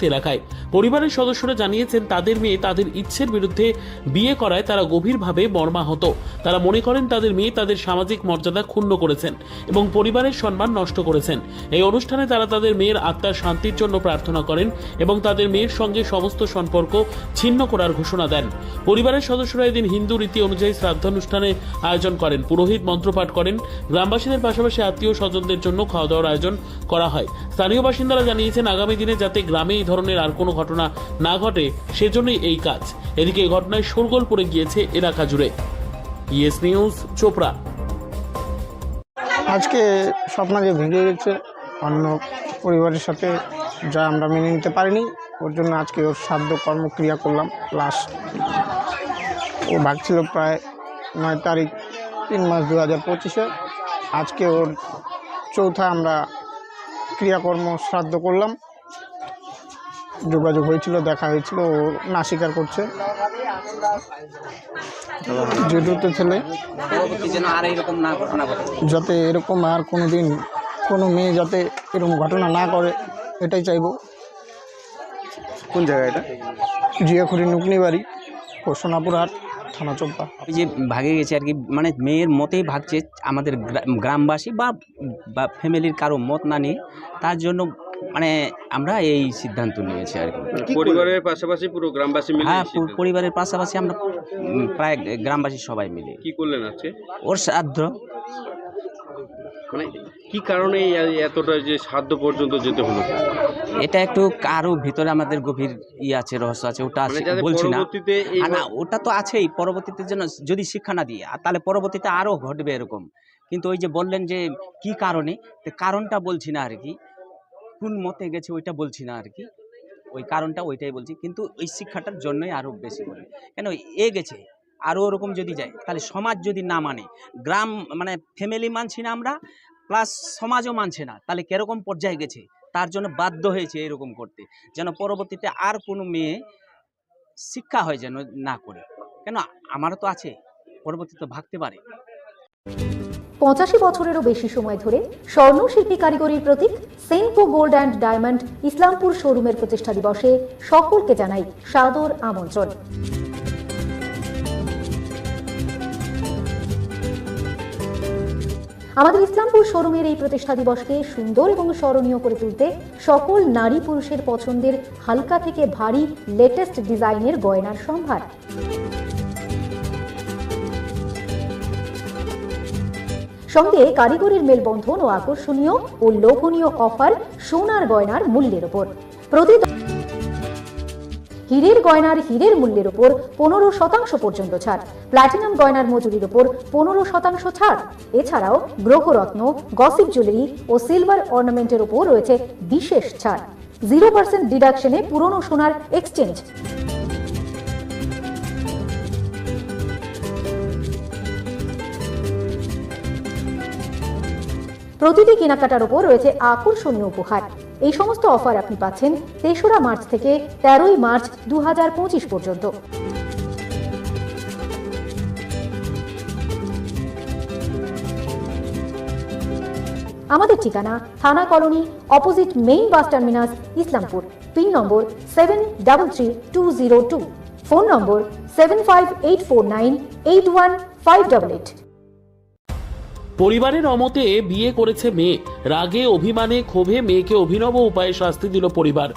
এলাকায়। পরিবারের সদস্যরা জানিয়েছেন, তাদের মেয়ে তাদের ইচ্ছের বিরুদ্ধে বিয়ে করায় তারা গভীরভাবে মর্মাহত। তারা মনে করেন, তাদের মেয়ে তাদের সামাজিক মর্যাদা ক্ষুণ্ণ করেছেন এবং পরিবারের সম্মান নষ্ট করেছেন। এই অনুষ্ঠানে তারা তাদের মেয়ের আত্মার শান্তির জন্য প্রার্থনা করেন এবং তাদের মেয়ের সঙ্গে সমস্ত সম্পর্ক ছিন্ন করার ঘোষণা দেন। পরিবারের সদস্যরা এদিন হিন্দু রীতি অনুযায়ী শ্রাদ্ধানুষ্ঠানে আয়োজন করেন। পুরোহিত মন্ত্রপাঠ করেন। গ্রামবাসীদের পাশাপাশি আত্মীয় স্বজনদের জন্য খাওয়া দাওয়ার আয়োজন করা হয়। স্থানীয় বাসিন্দারা জানিয়েছেন, আগামী দিনে যাতে গ্রামে এই ধরনের আর কোনো ঘটনা না ঘটে, সেজন্যই এই কাজ। এদিকে এই ঘটনায় শোরগোল পড়ে গিয়েছে এলাকা জুড়ে। Yes News, Chopra. আজকে স্বপ্ন যে ভেঙে গেছে। অন্য পরিবারের সাথে যা আমরা মেনে নিতে পারিনি, ওর জন্য আজকে ওর সাধ্য কর্মক্রিয়া করলাম। প্লাস ও ভাগছিল প্রায় নয় তারিখ তিন মাস দু হাজার পঁচিশে। আজকে ওর চৌথা আমরা ক্রিয়াকর্ম শ্রাদ্ধ করলাম। যোগাযোগ হয়েছিল দেখা হয়েছিল ও না স্বীকার করছে। যেটুতে ছেলে। আর এইরকম না ঘটনা ঘটে যাতে এরকম আর কোনো দিন কোনো মেয়ে যাতে এরকম ঘটনা না করে এটাই চাইব। কোন জায়গা এটা? জিয়াখুরি নুকনি বাড়ি ও সোনাপুর হাট থানা ওই যে ভাগে গেছে আর কি মানে মেয়ের মতেই ভাগছে আমাদের গ্রা- গ্রামবাসী বা বা ফ্যামিলির কারও মত না নিয়ে তার জন্য মানে আমরা এই সিদ্ধান্ত নিয়েছি আর কি। পরিবারের পাশাপাশি পুরো গ্রামবাসী মিলে হ্যাঁ পরিবারের পাশাপাশি আমরা প্রায় গ্রামবাসী সবাই মিলে। কি করলেন আজকে? ওর শ্রাদ্ধ মানে কি কারণে এতটা যে সাধ্য পর্যন্ত যেতে হলো? এটা একটু কারও ভিতরে আমাদের গভীর ই আছে রহস্য আছে ওটা মানে আছে- বলছি না। না ওটা তো আছেই পরবর্তীতে যেন যদি শিক্ষা না দিয়ে আর তাহলে পরবর্তীতে আরও ঘটবে এরকম। কিন্তু ওই যে বললেন যে কি কারণে কারণটা বলছি না আর কি। কোন মতে গেছে ওইটা বলছি না আর কি। ওই কারণটা ওইটাই বলছি। কিন্তু ওই শিক্ষাটার জন্যই আরও বেশি করে। কেন? এ গেছে। আরও ওরকম যদি যায়, তাহলে সমাজ যদি না মানে গ্রাম মানে ফ্যামিলি মানছি না আমরা প্লাস সমাজও মানছে না, তাহলে কীরকম পর্যায়ে গেছে? তার জন্য বাধ্য হয়েছে এরকম করতে, যেন পরবর্তীতে আর কোনো মেয়ে শিক্ষা হয় যেন না করে। কেন? আমারও তো আছে, পরবর্তীতে ভাগতে পারে। পঁচাশি বছরেরও বেশি সময় ধরে স্বর্ণশিল্পী কারিগরির প্রতীক Senco gold and diamond Islampur শোরুমের প্রতিষ্ঠা দিবসে সকলকে জানাই সাদর আমন্ত্রণ। আমাদের ইসলামপুর শোরুমের এই প্রতিষ্ঠা দিবসকে সুন্দর এবং স্মরণীয় করে তুলতে সকল নারী পুরুষের পছন্দের হালকা থেকে ভারী লেটেস্ট ডিজাইনের গয়নার সম্ভার। সঙ্গে কারিগরির মেলবন্ধন ও আকর্ষণীয় ও লোভনীয় অফার সোনার গয়নার মূল্যের ওপর। হীরের গয়নার হীরের মূল্যের ওপর পনেরো শতাংশ পর্যন্ত ছাড়। প্ল্যাটিনাম গয়নার মজুরির ওপর পনেরো শতাংশ ছাড়। এছাড়াও গ্রহরত্ন, গসিপ জুয়েলারি ও সিলভার অর্নামেন্টের ওপর রয়েছে বিশেষ ছাড়। জিরো পার্সেন্ট ডিডাকশনে পুরনো সোনার এক্সচেঞ্জ। প্রতিটি কেনাকাটার ওপর রয়েছে আকর্ষণীয় উপহার। এই সমস্ত অফার আপনি পাচ্ছেন তেসরা মার্চ থেকে তেরোই মার্চ দু হাজার পঁচিশ পর্যন্ত। আমাদের ঠিকানা থানা colony opposite main bus terminus Islampur, pin number seven double three two zero two. Phone number seven five eight four nine eight one five double eight. পরিবারের অমতে বিয়ে করেছে মেয়ে। রাগে অভিমানে ক্ষোভে মেয়েকে অভিনব উপায়ে শাস্তি দিল পরিবার।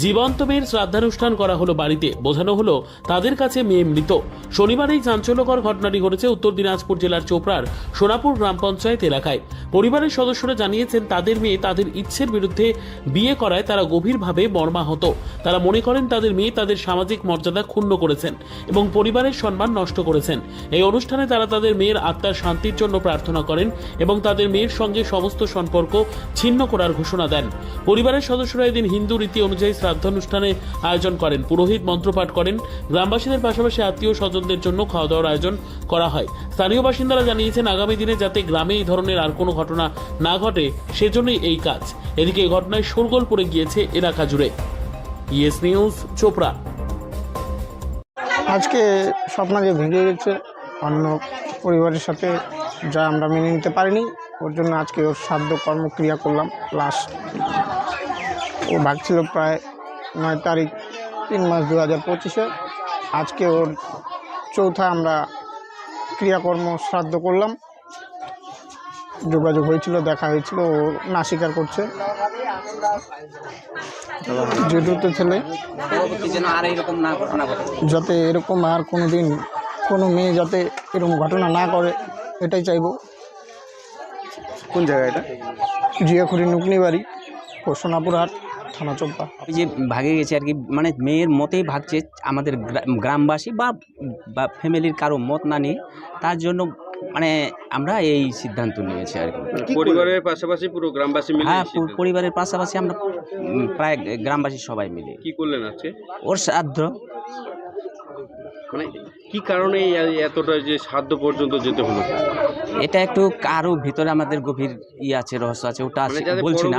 জীবন্ত মেয়ের শ্রাদ্ধানুষ্ঠান করা হলো বাড়িতে। বোঝানো হলো, তাদের কাছে মেয়ে মৃত। শনিবার এই চাঞ্চল্যকর ঘটনাটি ঘটেছে উত্তর দিনাজপুর জেলার চোপড়ার সোনাপুর গ্রাম পঞ্চায়েত এলাকায়। পরিবারের সদস্যরা জানিয়েছেন, তাদের মেয়ে তাদের ইচ্ছের বিরুদ্ধে বিয়ে করায় তারা গভীরভাবে মর্মাহত। তারা মনে করেন, তাদের মেয়ে তাদের সামাজিক মর্যাদা ক্ষুণ্ণ করেছেন এবং পরিবারের সম্মান নষ্ট করেছেন। এই অনুষ্ঠানে তারা তাদের মেয়ের আত্মার শান্তির জন্য প্রার্থনা করেন এবং তাদের মেয়ের সঙ্গে সমস্ত সম্পর্ক ছিন্ন করার ঘোষণা দেন। পরিবারের সদস্যরা এদিন হিন্দু রীতি অনুযায়ী শ্রাদ্ধানুষ্ঠানে আয়োজন করেন। পুরোহিত মন্ত্রপাঠ করেন। গ্রামবাসীদের পাশাপাশি আত্মীয় স্বজনদের জন্য খাওয়া দাওয়ার আয়োজন করা হয়। স্থানীয় বাসিন্দারা জানিয়েছেন, আগামী দিনে যাতে গ্রামে এই ধরনের আর কোনো ঘটনা না ঘটে, সেজন্যই এই কাজ। এদিকে এই ঘটনায় শোরগোল পড়ে গিয়েছে এলাকা জুড়ে। Yes News, Chopra. আজকে স্বপ্ন যে ভেঙে গেছে। অন্য পরিবারের সাথে যা আমরা মেনে নিতে পারিনি, ওর জন্য আজকে ওর সাধ্য কর্মক্রিয়া করলাম। প্লাস ও ভাগছিল প্রায় নয় তারিখ তিন মাস দু হাজার পঁচিশে। আজকে ওর চৌথা আমরা ক্রিয়াকর্ম শ্রাদ্ধ করলাম। যোগাযোগ হয়েছিল দেখা হয়েছিল ও না স্বীকার করছে। যেটুতে ছেলে। যাতে এরকম আর কোনো দিন কোনো মেয়ে যাতে এরকম ঘটনা না করে এটাই চাইব। কোন জায়গা এটা? জিয়াখুরি নুকনি বাড়ি সোনাপুর হাট। থানা চোপা। ওই যে ভাগে গেছে আর কি মানে মেয়ের মতেই ভাগছে আমাদের গ্রা- গ্রামবাসী বা বা ফ্যামিলির কারও মত না নিয়ে তার জন্য মানে আমরা এই সিদ্ধান্ত নিয়েছি আর কি। পরিবারের পাশাপাশি পুরো গ্রামবাসী মিলে হ্যাঁ পরিবারের পাশাপাশি আমরা প্রায় গ্রামবাসী সবাই মিলে। কি করলেন আজকে? ওর শ্রাদ্ধ। মানে কি কারণে এতটা যে সাধ্য পর্যন্ত যেতে হলো? এটা একটু কারও ভিতরে আমাদের গভীর ই আছে রহস্য আছে ওটা মানে আছে- বলছি না।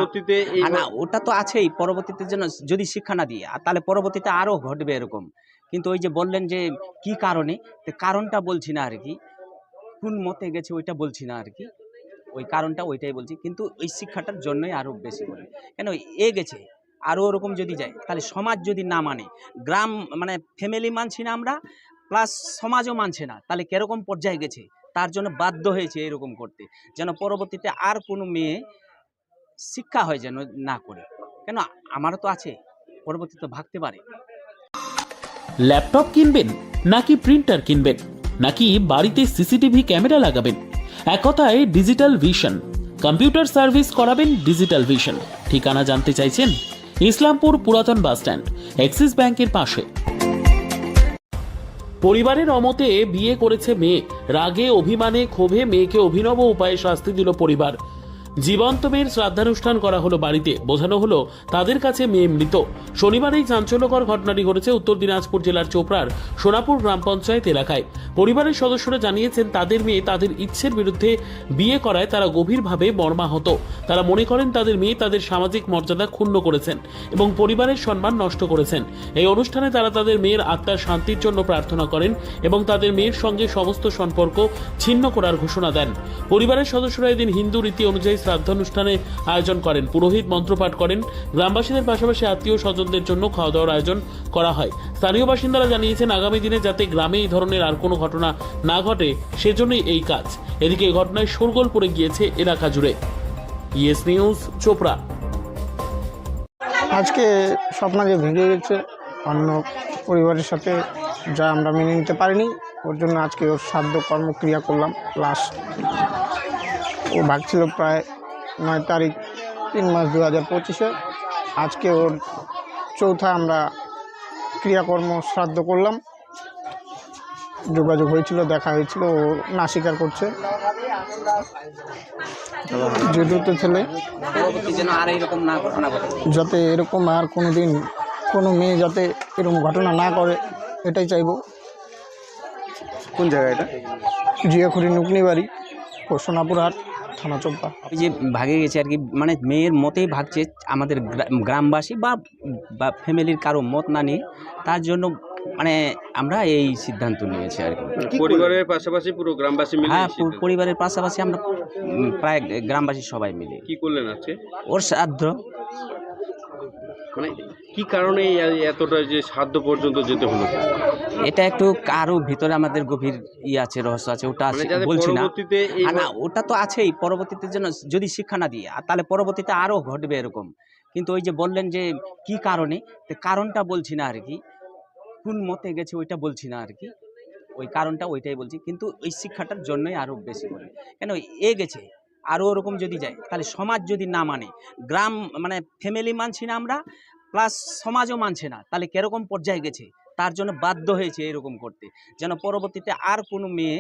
না ওটা তো আছেই পরবর্তীতে যেন যদি শিক্ষা না দিয়ে তাহলে পরবর্তীতে আরও ঘটবে এরকম। কিন্তু ওই যে বললেন যে কি কারণে কারণটা বলছি না আর কি। কোন মতে গেছে ওইটা বলছি না আর কি। ওই কারণটা ওইটাই বলছি কিন্তু ওই শিক্ষাটার জন্যই আরও বেশি করে। কেন এ গেছে আরও ওরকম যদি যায়, তাহলে সমাজ যদি না মানে গ্রাম মানে ফ্যামিলি মানছি না আমরা প্লাস সমাজও মানছে না, তাহলে কীরকম পর্যায়ে গেছে? তার জন্য বাধ্য হয়েছে এরকম করতে, যেন পরবর্তীতে আর কোনো মেয়ে শিক্ষা হয় যেন না করে। কেন, আমারও তো আছে পরবর্তীতে ভাগতে পারে। ল্যাপটপ কিনবেন, নাকি প্রিন্টার কিনবেন, নাকি বাড়িতে সিসিটিভি ক্যামেরা লাগাবেন? এক কথায় ডিজিটাল ভিশন কম্পিউটার সার্ভিস করাবেন ডিজিটাল ভিশন ঠিকানা জানতে চাইছেন? ইসলামপুর পুরাতন বাস স্ট্যান্ড এক্সিস ব্যাংকের পাশে। পরিবারের অমতে বিয়ে করেছে মেয়ে। রাগে, অভিমানে, ক্ষোভে মেয়েকে অভিনব উপায়ে শাস্তি দিল পরিবার। জীবন্ত মেয়ের শ্রাদ্ধানুষ্ঠান করা হলো বাড়িতে। বোঝানো হলো, তাদের কাছে মেয়ে মৃত। শনিবার এই চাঞ্চল্যকর ঘটনাটি ঘটেছে উত্তর দিনাজপুর জেলার চোপড়ার সোনাপুর গ্রাম পঞ্চায়েত এলাকায়। পরিবারের সদস্যরা জানিয়েছেন, তাদের মেয়ে তাদের ইচ্ছের বিরুদ্ধে বিয়ে করায় তারা গভীরভাবে মর্মাহত। তারা মনে করেন তাদের মেয়ে তাদের সামাজিক মর্যাদা ক্ষুণ্ণ করেছেন এবং পরিবারের সম্মান নষ্ট করেছেন। এই অনুষ্ঠানে তারা তাদের মেয়ের আত্মার শান্তির জন্য প্রার্থনা করেন এবং তাদের মেয়ের সঙ্গে সমস্ত সম্পর্ক ছিন্ন করার ঘোষণা দেন। পরিবারের সদস্যরা এদিন হিন্দু রীতি অনুযায়ী শ্রাদ্ধানুষ্ঠানে আয়োজন করেন। পুরোহিত মন্ত্রপাঠ করেন। গ্রামবাসীদের পাশাপাশি আত্মীয় স্বজনদের জন্য খাওয়া দাওয়ার আয়োজন করা হয়। স্থানীয় বাসিন্দারা জানিয়েছেন, আগামী দিনে যাতে গ্রামে এই ধরনের আর কোনো ঘটনা না ঘটে, সেজন্যই এই কাজ। এদিকে এই ঘটনায় শোরগোল পড়ে গিয়েছে এলাকা জুড়ে। Yes News, Chopra. আজকে স্বপ্ন যে ভেঙে গেছে, অন্য পরিবারের সাথে যা আমরা মেনে নিতে পারিনি, ওর জন্য আজকে ওর সাধ্য কর্মক্রিয়া করলাম লাস্ট ও ভাগছিল প্রায় নয় তারিখ তিন মাস দু হাজার পঁচিশে। আজকে ওর চৌথা আমরা ক্রিয়াকর্ম শ্রাদ্ধ করলাম। যোগাযোগ হয়েছিল দেখা হয়েছিল ও না স্বীকার করছে। ছেলে। যাতে এরকম আর কোনো দিন কোনো মেয়ে যাতে এরকম ঘটনা না করে এটাই চাইব। কোন জায়গা এটা? জিয়াখুরি নুকনি বাড়ি ও সোনাপুর হাট। থানা চোপা। ওই যে ভাগে গেছে আর কি মানে মেয়ের মতেই ভাগছে আমাদের গ্রা- গ্রামবাসী বা বা ফ্যামিলির কারও মত না নিয়ে তার জন্য মানে আমরা এই সিদ্ধান্ত নিয়েছি আর কি। পরিবারের পাশাপাশি পুরো গ্রামবাসী মিলে হ্যাঁ পরিবারের পাশাপাশি আমরা প্রায় গ্রামবাসী সবাই মিলে। কি করলেন আজকে? ওর শ্রাদ্ধ মানে কি কারণে এই এতটা যে সাধ্য পর্যন্ত যেতে হলো? এটা একটু কারও ভিতরে আমাদের গভীর ই আছে রহস্য আছে ওটা মানে আছে- বলছি না। না ওটা তো আছেই পরবর্তীতে যেন যদি শিক্ষা না দিয়ে তাহলে পরবর্তীতে আরও ঘটবে এরকম। কিন্তু ওই যে বললেন যে কি কারণে তো কারণটা বলছি না আর কি কোন মতে গেছে ওইটা বলছি না আর কি ওই কারণটা ওইটাই বলছি কিন্তু ওই শিক্ষাটার জন্যই আরও বেশি করে। কেন এ গেছে আরও ওরকম যদি যায় তাহলে সমাজ যদি না মানে গ্রাম মানে ফ্যামিলি মানছি না আমরা প্লাস সমাজও মানছে না তাহলে কীরকম পর্যায়ে গেছে? তার জন্য বাধ্য হয়েছে এরকম করতে, যেন পরবর্তীতে আর কোনো মেয়ে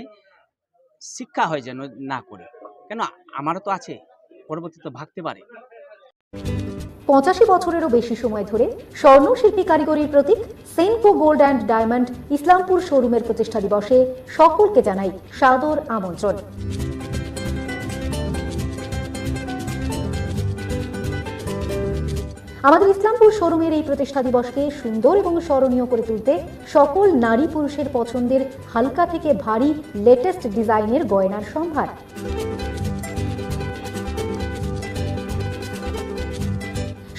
শিক্ষা হয় যেন না করে। কেন? আমারও তো আছে পরবর্তীতে ভাগতে পারে। পঁচাশি বছরেরও বেশি সময় ধরে স্বর্ণ স্বর্ণশিল্পী কারিগরির প্রতীক Senco gold and diamond Islampur শোরুমের প্রতিষ্ঠা দিবসে সকলকে জানাই সাদর আমন্ত্রণ। আমাদের ইসলামপুর শোরুমের এই প্রতিষ্ঠা দিবসকে সুন্দর এবং স্মরণীয় করে তুলতে সকল নারী পুরুষের পছন্দের হালকা থেকে ভারী লেটেস্ট ডিজাইনের গয়নার সম্ভার।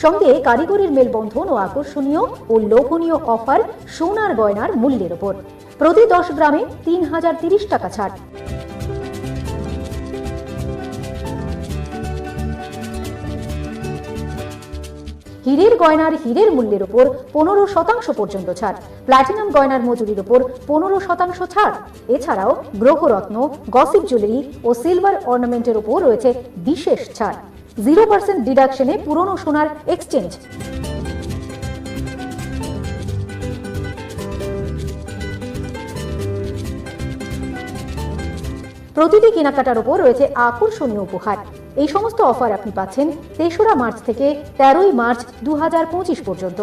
সঙ্গে কারিগরির মেলবন্ধন ও আকর্ষণীয় ও লোভনীয় অফার সোনার গয়নার মূল্যের ওপর। প্রতি দশ গ্রামে তিন হাজার তিরিশ টাকা ছাড়। হীরের গয়নার হীরের মূল্যের ওপর পনেরো শতাংশ পর্যন্ত ছাড়। প্ল্যাটিনাম গয়নার মজুরির ওপর পনেরো শতাংশ ছাড়। এছাড়াও গ্রহরত্ন, গসিপ জুয়েলারি ও সিলভার অর্নামেন্টের ওপর রয়েছে বিশেষ ছাড়। জিরো পার্সেন্ট ডিডাকশনে পুরনো সোনার এক্সচেঞ্জ। প্রতিটি কেনাকাটার ওপর রয়েছে আকর্ষণীয় উপহার। এই সমস্ত অফার আপনি পাচ্ছেন তেসরা মার্চ থেকে তেরোই মার্চ দু হাজার পঁচিশ পর্যন্ত।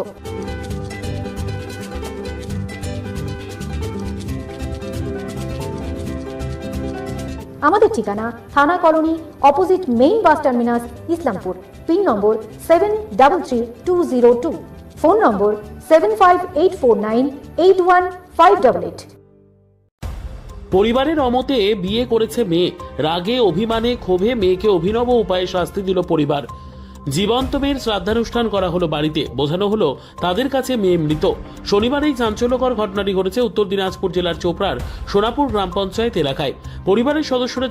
আমাদের ঠিকানা থানা colony opposite main bus terminus Islampur, pin number seven double three two zero two. Phone number seven five eight four nine eight one five double eight. পরিবারের অমতে বিয়ে করেছে মেয়ে। রাগে, অভিমানে, ক্ষোভে মেয়েকে অভিনব উপায়ে শাস্তি দিল পরিবার। জীবন্ত মেয়ের শ্রাদ্ধানুষ্ঠান করা হলো বাড়িতে। বোঝানো হলো, তাদের কাছে মেয়ে মৃত। শনিবার এই চাঞ্চল্যকর ঘটনাটি ঘটেছে উত্তর দিনাজপুর জেলার চোপড়ার সোনাপুর গ্রাম পঞ্চায়েত এলাকায়। পরিবারের সদস্যরা